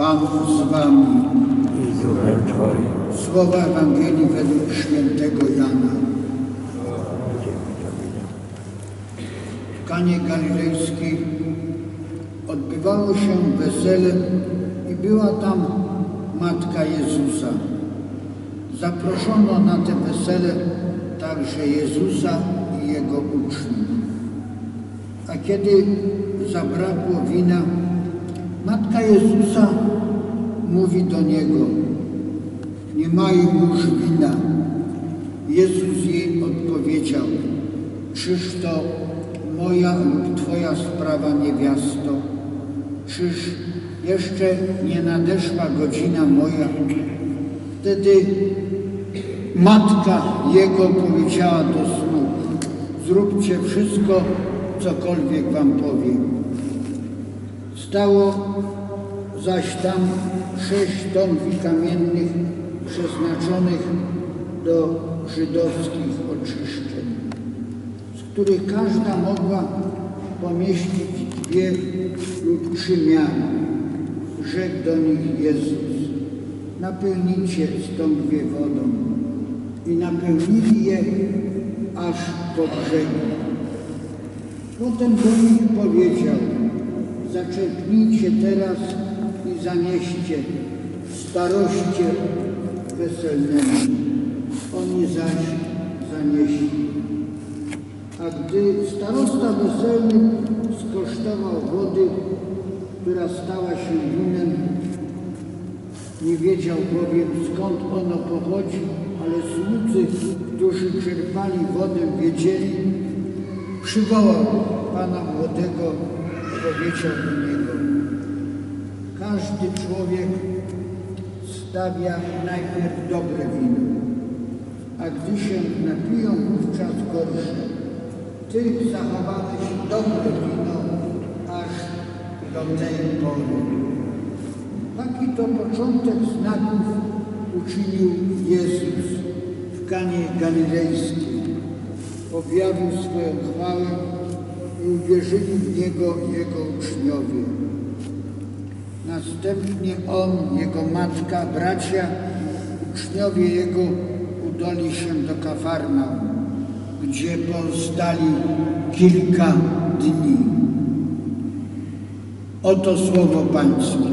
Pan z wami. i. Słowa Ewangelii według świętego Jana. W Kanie Galilejskiej odbywało się wesele i była tam matka Jezusa. Zaproszono na te wesele także Jezusa i Jego uczniów. A kiedy zabrakło wina, matka Jezusa mówi do Niego, nie mają już wina. Jezus jej odpowiedział, czyż to moja lub Twoja sprawa, niewiasto? Czyż jeszcze nie nadeszła godzina moja? Wtedy matka jego powiedziała do sług, zróbcie wszystko, cokolwiek wam powiem. Stało zaś tam sześć tągwi kamiennych przeznaczonych do żydowskich oczyszczeń, z których każda mogła pomieścić dwie lub trzy miary. Rzekł do nich Jezus, napełnijcie stągwie wodą. I napełnili je aż po brzegi. Potem do nich powiedział, zaczerpnijcie teraz i zanieście staroście weselnemu. Oni zaś zanieśli. A gdy starosta weselny skosztował wody, która stała się winem, nie wiedział bowiem skąd ono pochodzi, ale słudzy, którzy czerpali wodę, wiedzieli, przywołał pana młodego do niego, każdy człowiek stawia najpierw dobre wino, a gdy się napiją, wówczas gorsze. Ty zachowałeś dobre wino aż do tej pory. Taki to początek znaków uczynił Jezus w Kanie Galilejskiej. Objawił swoją chwałę uwierzyli w Niego Jego uczniowie. Następnie On, Jego matka, bracia, uczniowie Jego udali się do Kafarnaum, gdzie pozostali kilka dni. Oto słowo Pańskie.